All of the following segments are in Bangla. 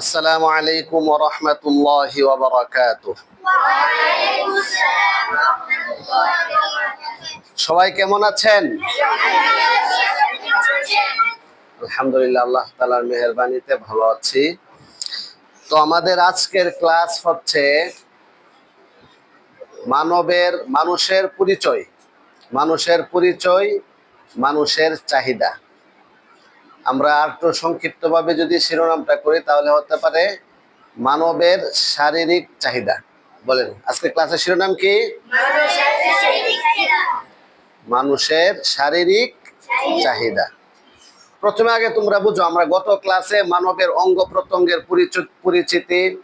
আসসালামু আলাইকুম ওরহমতুল্লাহি সবাই কেমন আছেন? আলহামদুলিল্লাহ, আল্লাহ তালার মেহরবানিতে ভালো আছি। তো আমাদের আজকের ক্লাস হচ্ছে মানবের, মানুষের পরিচয়। মানুষের পরিচয়, মানুষের চাহিদা। আমরা আর একটু সংক্ষিপ্তভাবে যদি শিরোনামটা করি, তাহলে হতে পারে মানবের শারীরিক চাহিদা। বলেন আজকে ক্লাসের শিরোনাম কি? মানুষের শারীরিক চাহিদা। প্রথমে আগে তোমরা বুঝো, আমরা গত ক্লাসে মানবের অঙ্গ প্রত্যঙ্গের পরিচ- পরিচিতি,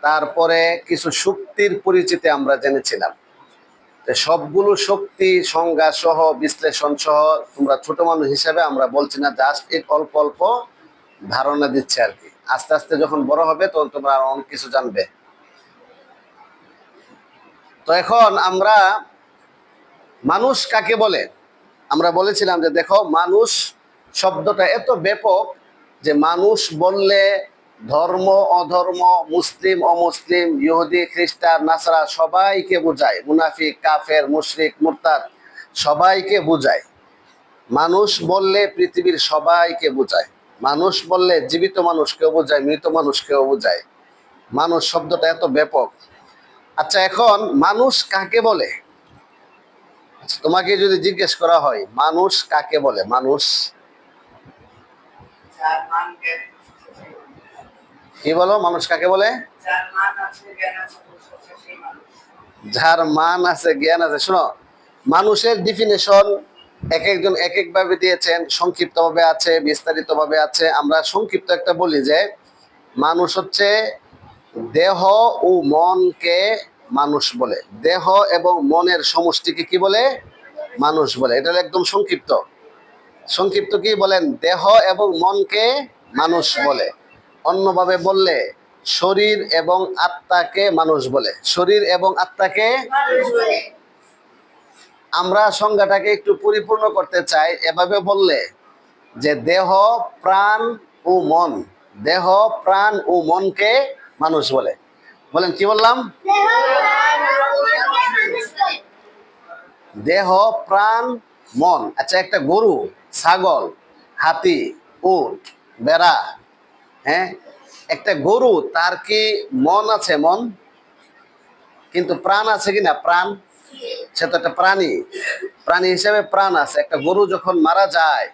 তারপরে কিছু শক্তির পরিচিতি আমরা জেনেছিলাম। সবগুলো শক্তি, সংজ্ঞা সহ, বিশ্লেষণ সহ তোমরা ছোট মানুষ হিসাবে আমরা বলছি না জাস্ট এক অল্প অল্প ধারণা দিচ্ছে আর কি। আস্তে আস্তে যখন বড় হবে তখন তোমরা অনেক কিছু জানবে। তো এখন আমরা মানুষ কাকে বলে? আমরা বলেছিলাম যে দেখো, মানুষ শব্দটা এত ব্যাপক যে মানুষ বললে ধর্ম অধর্ম মুসলিম অমুসলিম ইহুদি খ্রিস্টান নাসারা সবাইকে বোঝায়। মুনাফিক কাফের মুশরিক মুরতাদ সবাইকে বোঝায়। মানুষ বললে পৃথিবীর সবাইকে বোঝায়। মানুষ বললে জীবিত মানুষকেও বোঝায় মৃত মানুষকেও বোঝায়। মানুষ শব্দটা এত ব্যাপক। আচ্ছা এখন মানুষ কাকে বলে? আচ্ছা, তোমাকে যদি জিজ্ঞেস করা হয় মানুষ কাকে বলে? মানুষ? মান কি বলো? মানুষ কাকে বলে? যার মান আছে, জ্ঞান আছে। শোনো, মানুষের ডিফিনেশন এক একজন এক এক ভাবে দিয়েছেন সংক্ষিপ্ত ভাবে আছে বিস্তারিত ভাবে আছে। আমরা সংক্ষিপ্ত একটা বলি যে, মানুষ হচ্ছে দেহ ও মনকে মানুষ বলে। দেহ এবং মনের সমষ্টিকে কি বলে? মানুষ বলে। এটা একদম সংক্ষিপ্ত। সংক্ষিপ্ত কি বলেন? দেহ এবং মনকে মানুষ বলে। অন্যভাবে বললে শরীর এবং আত্মাকে মানুষ বলে। শরীর এবং আত্মাকে আমরা সংজ্ঞাটাকে একটু পরিপূর্ণ করতে চাই এভাবে বললে যে দেহ প্রাণ ও মন। দেহ প্রাণ ও মনকে মানুষ বলে। বলেন কি বললাম? দেহ প্রাণ মন। আচ্ছা একটা গরু ছাগল হাতি উট বেড়া হ্যাঁ? একটা গরু, তার কি মন আছে? মন? কিন্তু প্রাণ আছে কি না? প্রাণ? সে তো একটা প্রাণী। প্রাণী হিসেবে প্রাণ আছে। একটা গরু যখন মারা যায়,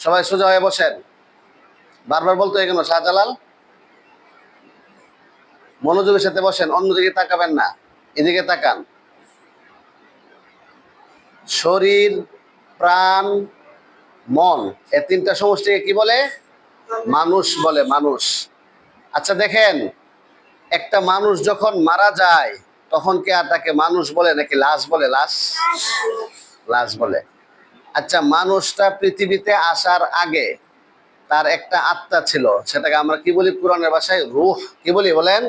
সবাই সোজা হয়ে বসেন। বারবার বলতো এখানে শাহজালাল? মনোযোগের সাথে বসেন, অন্যদিকে তাকাবেন না, এদিকে তাকান। শরীর, প্রাণ, মন এ তিনটা সমষ্টিকে কি বলে? মানুষ বলে মানুষ। আচ্ছা দেখেন, একটা মানুষ যখন মারা যায়, তখন কি আর তাকে মানুষ বলে নাকি লাশ বলে? লাশ? লাশ বলে। আচ্ছা মানুষটা পৃথিবীতে আসার আগে তার একটা আত্মা ছিল। সেটাকে আমরা কি বলি পুরাণের ভাষায়? রুহ। কি বলি বলেন?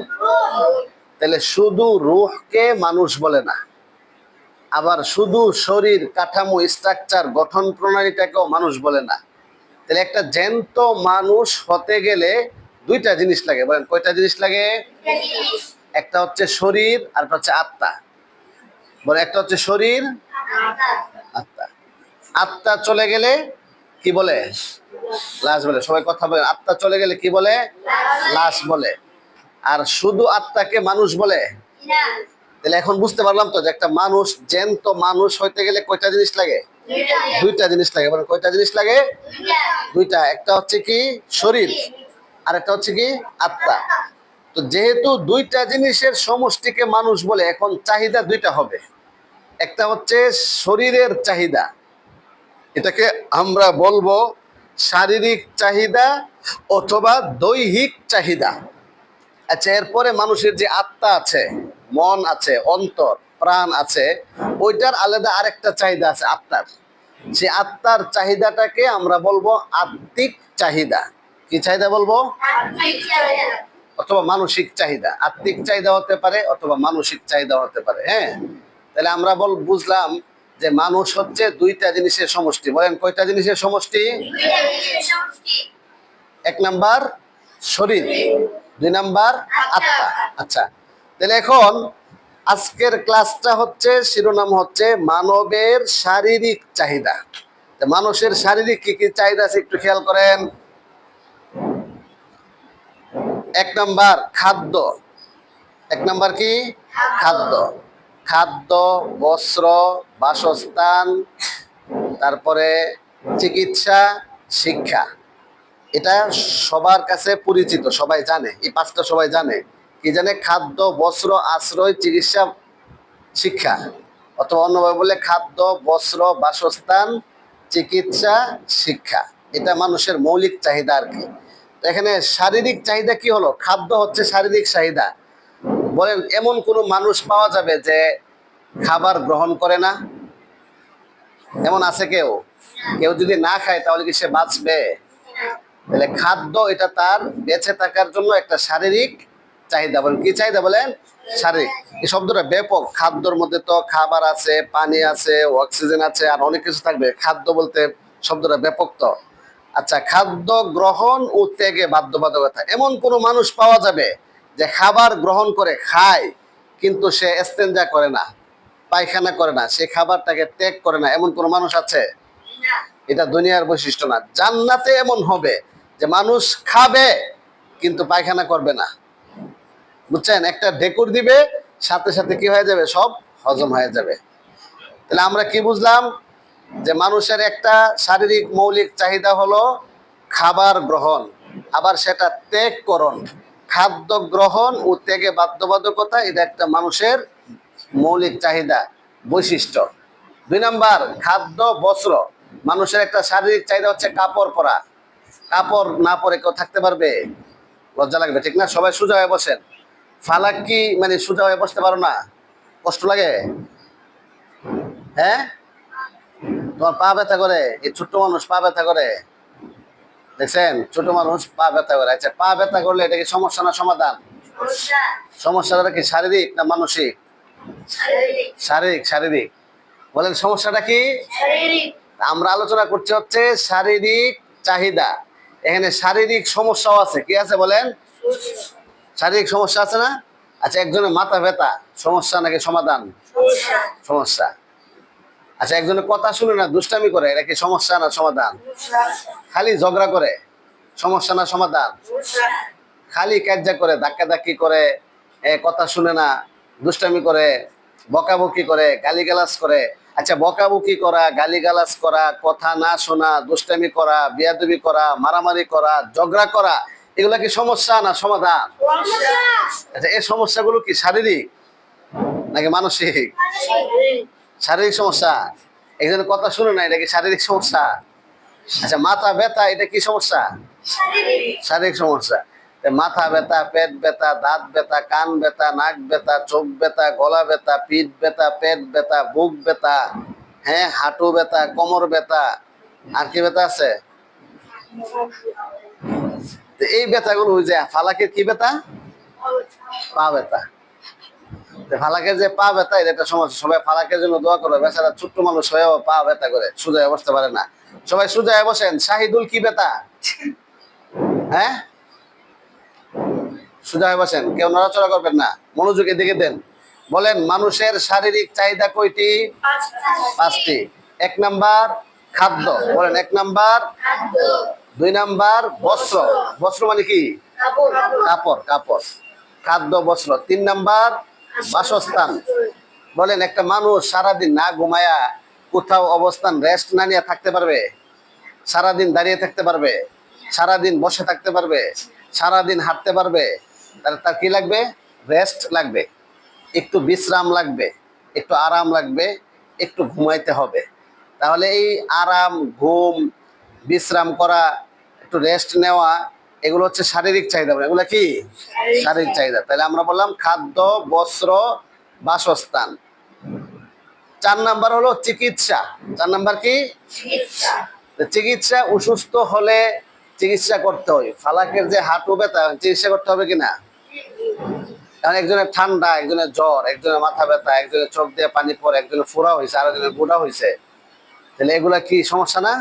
তাহলে শুধু রুহকে মানুষ বলে না, আবার শুধু শরীর কাঠামো স্ট্রাকচার গঠন প্রণালীটাকেও মানুষ বলে না। তাহলে একটা জ্যান্ত মানুষ হতে গেলে দুইটা জিনিস লাগে। বলেন, কয়টা জিনিস লাগে? একটা হচ্ছে শরীর, আর একটা হচ্ছে আত্মা। বলে একটা হচ্ছে শরীর, আত্মা। আত্মা চলে গেলে কি বলে? লাশ বলে। সবাই কথা বলে আত্মা চলে গেলে কি বলে? লাশ বলে। আর শুধু আত্মাকে মানুষ বলে? তাহলে এখন বুঝতে পারলাম তো যে একটা মানুষ, জ্যান্ত মানুষ হইতে গেলে কয়টা জিনিস লাগে? দুইটা জিনিস লাগে। মানে কয়টা জিনিস লাগে? দুইটা। একটা হচ্ছে কি শরীর আর একটা হচ্ছে কি আত্মা। তো যেহেতু দুইটা জিনিসের সমষ্টিকে মানুষ বলে, এখন চাহিদা দুইটা হবে। একটা হচ্ছে শরীরের চাহিদা। এটাকে আমরা বলব শারীরিক চাহিদা অথবা দৈহিক চাহিদা। আচ্ছা এরপরে মানুষের যে আত্মা আছে, মন আছে, অন্তর প্রাণ আছে, ওইটার আলাদা আরেকটা চাহিদা আছে, আত্মার। সে আত্মার চাহিদাটাকে আমরা বলব আত্মিক চাহিদা। কি চাহিদা বলব? অথবা মানসিক চাহিদা। আত্মিক চাহিদা হতে পারে অথবা মানসিক চাহিদা হতে পারে হ্যাঁ? তাহলে আমরা বল, বুঝলাম যে মানুষ হচ্ছে দুইটা জিনিসের সমষ্টি। বলেন, কয়টা জিনিসের সমষ্টি? এক নাম্বার শরীর, দুই নাম্বার আত্মা। আচ্ছা তাহলে এখন আজকের ক্লাসটা হচ্ছে, শিরোনাম হচ্ছে মানবের শারীরিক চাহিদা। মানুষের শারীরিক কি কি চাহিদা আছে একটু খেয়াল করেন। এক নাম্বার, খাদ্য। এক নাম্বার কি? খাদ্য। খাদ্য, বস্ত্র, বাসস্থান, তারপরে চিকিৎসা, শিক্ষা। এটা সবার কাছে পরিচিত, সবাই জানে। এই পাঁচটা সবাই জানে। কি জানে, খাদ্য, বস্ত্র, আশ্রয়, চিকিৎসা, শিক্ষা। অথবা অন্যভাবে বলে খাদ্য, বস্ত্র, বাসস্থান, চিকিৎসা, শিক্ষা। এটা মানুষের মৌলিক চাহিদা আর কি। এখানে শারীরিক চাহিদা কি হলো? খাদ্য হচ্ছে শারীরিক চাহিদা। বলেন, এমন কোনো মানুষ পাওয়া যাবে যে খাবার গ্রহণ করে না? এমন আছে কেউ? কেউ যদি না খায়, তাহলে কি সে বাঁচবে? তাহলে খাদ্য এটা তার বেঁচে থাকার জন্য একটা শারীরিক চাহিদা বলেন কি চাহিদা বলেন? শারীরিক। এই শব্দটা ব্যাপক। খাদ্যর মধ্যে তো খাবার আছে পানি আছে অক্সিজেন আছে আর অনেক কিছু থাকবে। খাদ্য বলতে শব্দটা ব্যাপক তো। আচ্ছা খাদ্য গ্রহণ ও ত্যাগে বাধ্যবাধকতা। এমন কোনো মানুষ পাওয়া যাবে যে খাবার গ্রহণ করে খায় কিন্তু সে এস্তেঞ্জা করে না পায়খানা করে না সে খাবারটাকে ত্যাগ করে না। এমন কোনো মানুষ আছে? এটা দুনিয়ার বৈশিষ্ট্য না। জান্নাতে এমন হবে যে মানুষ খাবে কিন্তু পায়খানা করবে না। বুঝছেন? একটা ঢেকুর দিবে, সাথে সাথে কি হয়ে যাবে? সব হজম হয়ে যাবে। তাহলে আমরা কি বুঝলাম? যে মানুষের একটা শারীরিক মৌলিক চাহিদা হলো খাবার গ্রহণ, আবার সেটা ত্যাগ করণ। খাদ্য গ্রহণ ও ত্যাগে বাধ্যবাধকতা, এটা একটা মানুষের মৌলিক চাহিদা, বৈশিষ্ট্য। দুই নাম্বার, খাদ্য, বস্ত্র। মানুষের একটা শারীরিক চাহিদা হচ্ছে কাপড় পরা। কাপড় না পরে কেউ থাকতে পারবে? লজ্জা লাগবে, ঠিক না? সবাই সোজা হয়ে বসেন। ফালাক কি মানে সোজা হয়ে বসতে পারো না? কষ্ট লাগে? হ্যাঁ? তোমার পা ব্যথা করে? এই ছোট্ট মানুষ পা ব্যথা করে? দেখছেন? ছোট মানুষ পা ব্যথা করে। আচ্ছা পা ব্যথা করলে এটা কি সমস্যা না সমাধান? সমস্যাটা কি শারীরিক না মানসিক? শারীরিক। শারীরিক বলেন সমস্যাটা কি? আমরা আলোচনা করছি হচ্ছে শারীরিক চাহিদা। এখানে শারীরিক সমস্যাও আছে। কি আছে বলেন? শারীরিক সমস্যা আছে না? আচ্ছা একজনের মাথা ব্যথা সমস্যা নাকি সমাধান? সমস্যা। আচ্ছা একজনের কথা শুনে না দুষ্টামি করে এটা কি সমস্যা না সমাধান? খালি ঝগড়া করে সমস্যা না সমাধান? খালি কার্যা করে ধাক্কা ধাক্কি করে এ, কথা শুনে না দুষ্টামি করে বকাবকি করে গালিগালাজ করে। আচ্ছা বকাবকি করা গালিগালাজ করা কথা না শোনা দুষ্টামি করা বিয়াদবি করা মারামারি করা ঝগড়া করা এগুলা কি সমস্যা না সমাধান? আচ্ছা এই সমস্যাগুলো কি শারীরিক নাকি মানসিক? শারীরিক। সমস্যা? একজনের কথা শুনে না এটা কি শারীরিক সমস্যা? আচ্ছা মাথা ব্যথা এটা কি সমস্যা? শারীরিক। সমস্যা। মাথা ব্যথা পেট ব্যথা দাঁত ব্যথা কান ব্যথা নাক ব্যথা চোখ ব্যথা গলা ব্যথা পিঠ ব্যথা পেট ব্যথা বুক ব্যথা হ্যাঁ হাঁটু ব্যথা কোমর ব্যথা আর কি ব্যথা আছে? তো এই ব্যথাগুলো ওই যে ফালাকের কি ব্যথা? পা ব্যথা। ফালাকের যে পা ব্যথা এটা একটা সমস্যা। সবাই ফালাকের জন্য দোয়া করবে বেচারা ছোট্ট মানুষ হয়েও পা ব্যথা করে সোজা হয়ে বসতে পারে না। সবাই সোজা হয়ে বসেন। শাহিদুল কি ব্যথা? হ্যাঁ? সোজা হয়ে বসেন। কেউ নড়াচড়া করবেন না। মনোযোগ এদিকে দেন। বলেন মানুষের শারীরিক চাহিদা কয়টি? পাঁচটি। এক নাম্বার খাদ্য। বলেন এক নাম্বার দুই নাম্বার বস্ত্র। বস্ত্র মানে কি? কাপড় কাপড়। খাদ্য, বস্ত্র। তিন নাম্বার বাসস্থান। বলেন, একটা মানুষ সারাদিন না ঘুমায়া কোথাও অবস্থান রেস্ট না নিয়ে থাকতে পারবে? সারাদিন দাঁড়িয়ে থাকতে পারবে? সারাদিন বসে থাকতে পারবে? সারাদিন হাঁটতে পারবে? তাহলে তার কি লাগবে? রেস্ট লাগবে। একটু বিশ্রাম লাগবে, একটু আরাম লাগবে, একটু ঘুমাইতে হবে। তাহলে এই আরাম, ঘুম, বিশ্রাম করা একটু রেস্ট নেওয়া এগুলো হচ্ছে শারীরিক চাহিদা এগুলো কি? শারীরিক চাহিদা। তাহলে আমরা বললাম খাদ্য বস্ত্র বাসস্থান। চার নাম্বার হলো চিকিৎসা। চার নাম্বার কি? চিকিৎসা। অসুস্থ হলে চিকিৎসা করতে হয়। ফালাকের যে হাঁটু ব্যথা চিকিৎসা করতে হবে কিনা? কারণ একজনের ঠান্ডা একজনের জ্বর একজনের মাথা ব্যথা একজনের চোখ দিয়ে পানি পড়ে একজনের ফোড়া হয়েছে আর একজনের গোড়া হয়েছে তাহলে এগুলা কি সমস্যা না?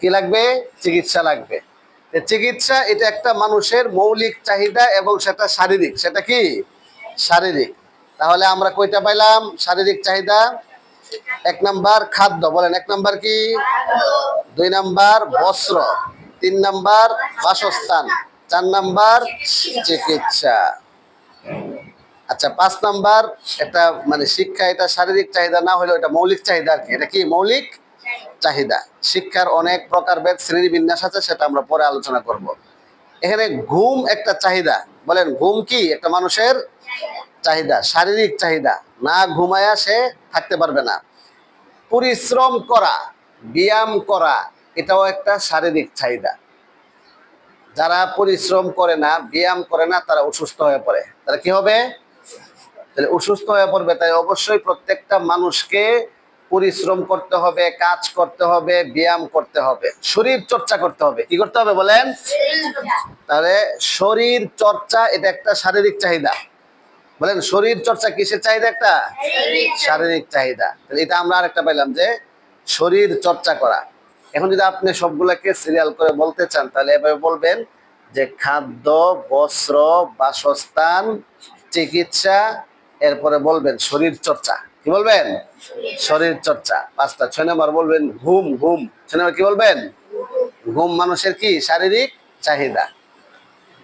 কি লাগবে? চিকিৎসা লাগবে। চিকিৎসা এটা একটা মানুষের মৌলিক চাহিদা এবং সেটা শারীরিক, সেটা কি? শারীরিক। তাহলে আমরা কয়টা পাইলাম? শারীরিক চাহিদা, এক নাম্বার খাদ্য, বলেন এক নাম্বার কি? দুই নাম্বার বস্ত্র, তিন নাম্বার বাসস্থান, চার নাম্বার চিকিৎসা। আচ্ছা পাঁচ নাম্বার একটা মানে শিক্ষা, এটা শারীরিক চাহিদা, না হলেও এটা মৌলিক চাহিদা আর কি। এটা কি মৌলিক? চাহিদা। শিক্ষার অনেক প্রকারভেদ শ্রেণি বিন্যাস আছে, সেটা আমরা পরে আলোচনা করব। এখানে ঘুম একটা চাহিদা। বলেন, ঘুম কি? একটা মানুষের চাহিদা, শারীরিক চাহিদা। না ঘুমায়া সে থাকতে পারবে না। পরিশ্রম করা, ব্যায়াম করা, এটাও একটা শারীরিক চাহিদা। যারা পরিশ্রম করে না, ব্যায়াম করে না, তারা অসুস্থ হয়ে পড়ে। তারা কি হবে? তাহলে অসুস্থ হয়ে পড়বে। তাই অবশ্যই প্রত্যেকটা মানুষকে পরিশ্রম করতে হবে, কাজ করতে হবে, ব্যায়াম করতে হবে। শরীর চর্চা করতে হবে। কি করতে হবে বলেন? তাহলে শরীর চর্চা এটা একটা শারীরিক চাহিদা। বলেন, শরীর চর্চা কিসের চাহিদা একটা? শারীরিক চাহিদা। এটা আমরা আরেকটা পাইলাম যে শরীর চর্চা করা। এখন যদি আপনি সবগুলোকে সিরিয়াল করে বলতে চান, তাহলে এভাবে বলবেন যে খাদ্য, বস্ত্র, বাসস্থান, চিকিৎসা, এরপরে বলবেন শরীর চর্চা। কি বলবেন? শরীর চর্চা। পাঁচটা ছয় নম্বর বলবেন ঘুম ঘুম। ছয় নম্বর কি বলবেন? ঘুম মানুষের কি? শারীরিক চাহিদা।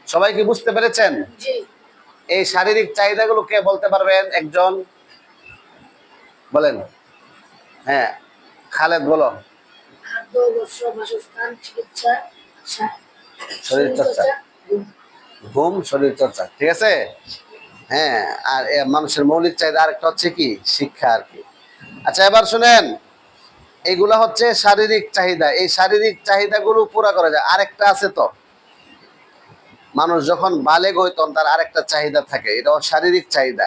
সবাই কি বুঝতে পেরেছেন? এই শারীরিক চাহিদাগুলো কে বলতে পারবেন? একজন। বলেন। হ্যাঁ খালেদ বলো। শরীর চর্চা। ঘুম শরীর চর্চা। ঠিক আছে? হ্যাঁ আর মানুষের মৌলিক চাহিদা আরেকটা হচ্ছে কি? শিক্ষা আর কি। আচ্ছা এবার শুনেন এইগুলা হচ্ছে শারীরিক চাহিদা। এই শারীরিক চাহিদাগুলো পুরা করা যায়। আরেকটা আছে তো। মানুষ যখন বালেগ হয়, তখন তার আরেকটা চাহিদা থাকে। এটা শারীরিক চাহিদা।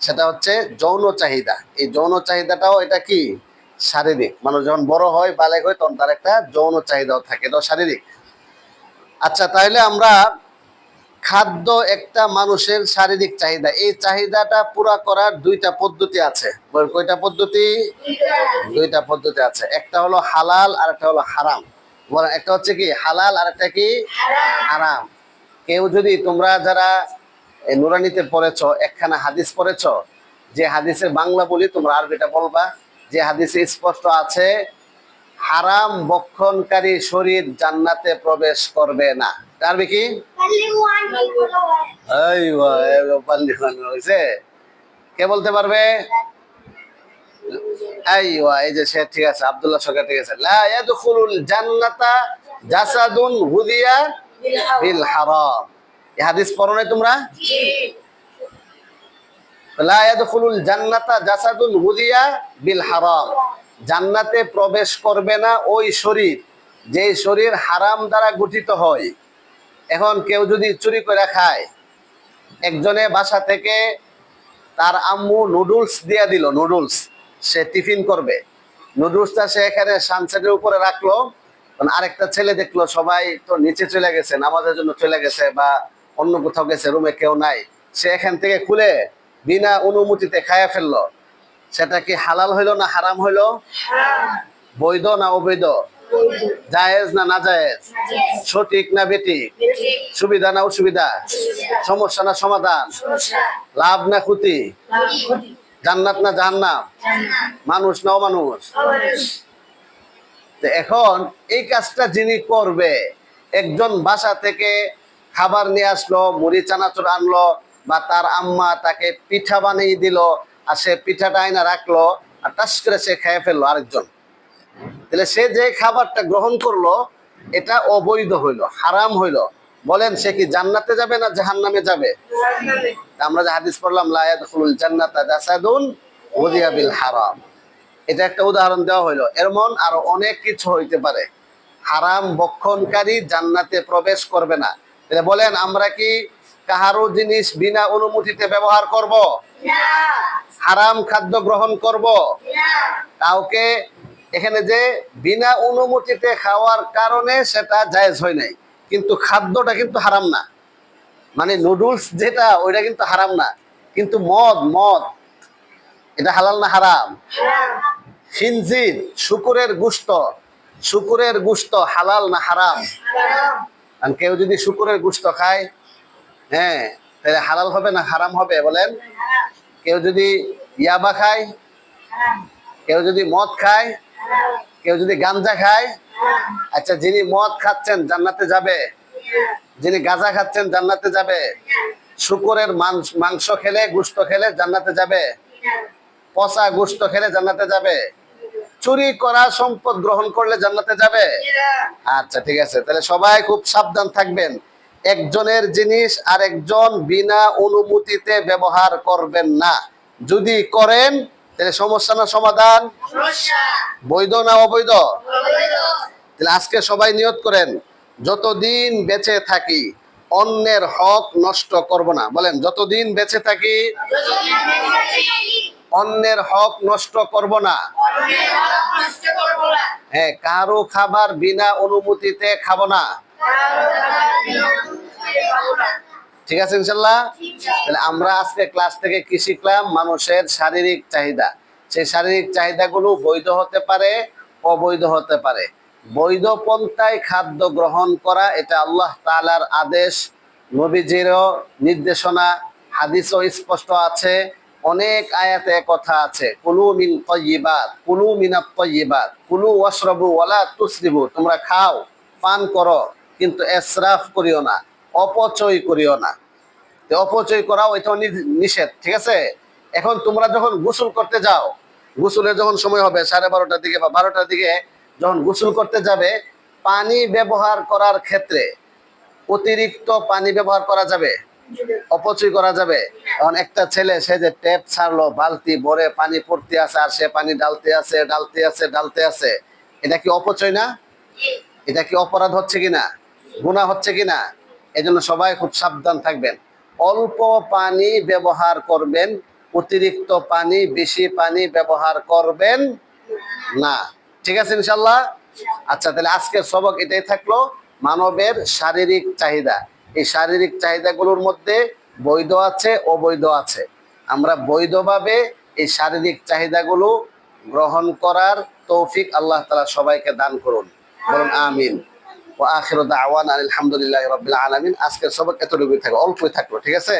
সেটা হচ্ছে যৌন চাহিদা। এই যৌন চাহিদাটাও এটা কি? শারীরিক। মানুষ যখন বড় হয়, বালেগ হয়, তখন তার একটা যৌন চাহিদাও থাকে। এটাও শারীরিক। আচ্ছা তাহলে আমরা খাদ্য একটা মানুষের শারীরিক চাহিদা। এই চাহিদাটা পুরা করার দুইটা পদ্ধতি আছে। কয়টা পদ্ধতি? দুইটা পদ্ধতি আছে। একটা হলো হালাল আর একটা হলো হারাম। একটা হচ্ছে কি? হালাল আর একটা কি? হারাম। কেউ যদি তোমরা যারা নুরানিতে পড়েছ, একখানা হাদিস পড়েছ, যে হাদিসের বাংলা বলি তোমরা আরবিটা বলবা। যে হাদিসে স্পষ্ট আছে হারাম বক্ষণকারী শরীর জান্নাতে প্রবেশ করবে না। আরবি কি? কে বলতে পারবে? ঠিক আছে জান্নাতা জাসাদুন হুদিয়া বিল হারাম। নাই তোমরা? লা জান্নাতা জাসাদুন হুদিয়া বিল হারাম। জান্নাতে প্রবেশ করবে না ওই শরীর যে শরীর হারাম দ্বারা গঠিত হয়। এখন কেউ যদি চুরি করে খায়, একজনে বাসা থেকে তার আম্মু নুডলস দিয়ে দিল, নুডলস, সে টিফিন করবে। নুডলসটা সে এখানে সানসেটের উপরে রাখল আরেকটা ছেলে দেখল, সবাই তো নিচে চলে গেছে, নামাজের জন্য চলে গেছে বা অন্য কোথাও গেছে, রুমে কেউ নাই। সে এখান থেকে খুলে বিনা অনুমতিতে খায়া ফেলল। সেটা কি হালাল হইল না হারাম হইল? বৈধ না অবৈধ? জায়েজ না না জায়েজ সঠিক না বেঠিক? সুবিধা না অসুবিধা? সমস্যা না সমাধান? লাভ না ক্ষতি? জান্নাত না জাহান্নাম? মানুষ না অমানুষ? এখন এই কাজটা যিনি করবে, একজন বাসা থেকে খাবার নিয়ে আসলো, মুড়ি চানাচুর আনলো, বা তার আম্মা তাকে পিঠা বানিয়ে দিল আর সে পিঠাটা আইনা রাখল আর টাস করে সে খেয়ে ফেলল আরেকজন। তাহলে সে যে খাবারটা গ্রহণ করল, এটা অবৈধ হইল, হারাম হইল। বলেন, সে কি জান্নাতে যাবে না জাহান্নামে যাবে? আমরা যে হাদিস পড়লাম হারাম। এটা একটা উদাহরণ দেওয়া হইল। এমন আরও অনেক কিছু হইতে পারে। হারাম বক্ষণকারী জান্নাতে প্রবেশ করবে না। তাহলে বলেন, আমরা কি কাহারো জিনিস বিনা অনুমতিতে ব্যবহার করব? হারাম খাদ্য গ্রহণ করব। কাউকে এখানে যে বিনা অনুমতিতে খাওয়ার কারণে সেটা জায়েজ হয় নাই। কিন্তু খাদ্যটা কিন্তু হারাম না। মানে নুডলস যেটা, ওইটা কিন্তু হারাম না। কিন্তু মদ মদ, এটা হালাল না হারাম? খিনজির, শুকুরের গুস্ত শুকুরের গুস্ত হালাল না হারাম? আর কেউ যদি শুকুরের গুস্ত খায় হ্যাঁ তাহলে হালাল হবে না হারাম হবে, বলেন? কেউ যদি ইয়াবা খায়, কেউ যদি মদ খায়, কেউ যদি গাঞ্জা খায় আচ্ছা যিনি মদ খাচ্ছেন জান্নাতে যাবে, যিনি গাঁজা খাচ্ছেন জান্নাতে যাবে, শুকুরের মাংস- খেলে গুস্ত খেলে জান্নাতে যাবে, পচা গুস্ত খেলে জান্নাতে যাবে, চুরি করা সম্পদ গ্রহণ করলে জান্নাতে যাবে আচ্ছা ঠিক আছে, তাহলে সবাই খুব সাবধান থাকবেন। একজনের জিনিস আর একজন বিনা অনুমতিতে ব্যবহার করবেন না। যদি করেন তাহলে সমস্যা না সমাধান? বৈধ না অবৈধ? তাহলে আজকে সবাই নিয়ত করেন যতদিন বেঁচে থাকি অন্যের হক নষ্ট করব না। বলেন যতদিন বেঁচে থাকি অন্যের হক নষ্ট করব না। হ্যাঁ কারও খাবার বিনা অনুমতিতে খাব না। ঠিক আছে, ইনশাল্লাহ? আমরা আজকে ক্লাস থেকে কি শিখলাম? মানুষের শারীরিক চাহিদা। সেই শারীরিক চাহিদাগুলো বৈধ হতে পারে, অবৈধ হতে পারে। বৈধ পন্থায় খাদ্য গ্রহণ করা, এটা আল্লাহ তাআলার আদেশ, নবীজিরও নির্দেশনা, হাদিসও স্পষ্ট আছে, অনেক আয়াতে কথা আছে। কুলু মিন তয়্যিবাত কুলু মিনাত তয়্যিবাত কুলু ওয়াশরাবু ওয়ালা তুসরিবু, তোমরা খাও, পান করো। কিন্তু এসরাফ করিও না অপচয় করিও না। তো অপচয় করাও এটা নিষেধ ঠিক আছে? এখন তোমরা যখন গোসল করতে যাও গোসলের যখন সময় হবে সাড়ে বারোটার দিকে বা বারোটার দিকে যখন গোসল করতে যাবে পানি ব্যবহার করার ক্ষেত্রে অতিরিক্ত পানি ব্যবহার করা যাবে? অপচয় করা যাবে। এখন একটা ছেলে সে যে ট্যাপ ছাড়লো বালতি ভরে পানি পড়তে আছে আর সে পানি ডালতে আছে ডালতে আছে ডালতে আছে এটা কি অপচয় না? এটা কি অপরাধ হচ্ছে কিনা? গুণা হচ্ছে কিনা? এজন্য সবাই খুব সাবধান থাকবেন। অল্প পানি ব্যবহার করবেন, অতিরিক্ত পানি, বেশি পানি ব্যবহার করবেন না। ঠিক আছে ইনশাল্লাহ আচ্ছা তাহলে আজকের সবক এটাই থাকল, মানবের শারীরিক চাহিদা। এই শারীরিক চাহিদাগুলোর মধ্যে বৈধ আছে, অবৈধ আছে। আমরা বৈধভাবে এই শারীরিক চাহিদাগুলো গ্রহণ করার তৌফিক আল্লাহ তালা সবাইকে দান করুন। বলুন, আমিন। ও আখির দাওয়ান আলহামদুলিল্লাহ রবিল আলমিন আজকের সবক এতটুকুই থাকল অল্পই থাকল ঠিক আছে?